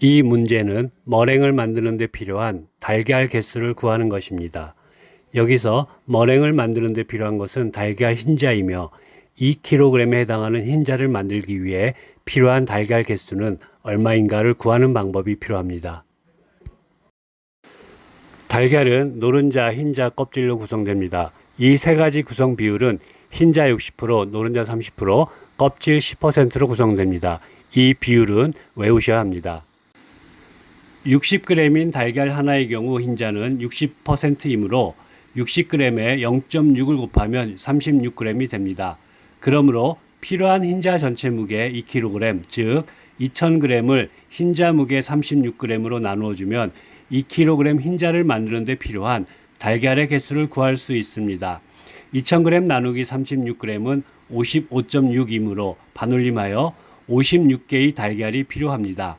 이 문제는 머랭을 만드는 데 필요한 달걀 개수를 구하는 것입니다. 여기서 머랭을 만드는 데 필요한 것은 달걀 흰자이며 2kg에 해당하는 흰자를 만들기 위해 필요한 달걀 개수는 얼마인가를 구하는 방법이 필요합니다. 달걀은 노른자, 흰자, 껍질로 구성됩니다. 이 세 가지 구성 비율은 흰자 60%, 노른자 30%, 껍질 10%로 구성됩니다. 이 비율은 외우셔야 합니다. 60g인 달걀 하나의 경우 흰자는 60%이므로 60g에 0.6을 곱하면 36g이 됩니다. 그러므로 필요한 흰자 전체 무게 2kg, 즉 2000g을 흰자 무게 36g으로 나누어 주면 2kg 흰자를 만드는 데 필요한 달걀의 개수를 구할 수 있습니다. 2000g 나누기 36g은 55.6이므로 반올림하여 56개의 달걀이 필요합니다.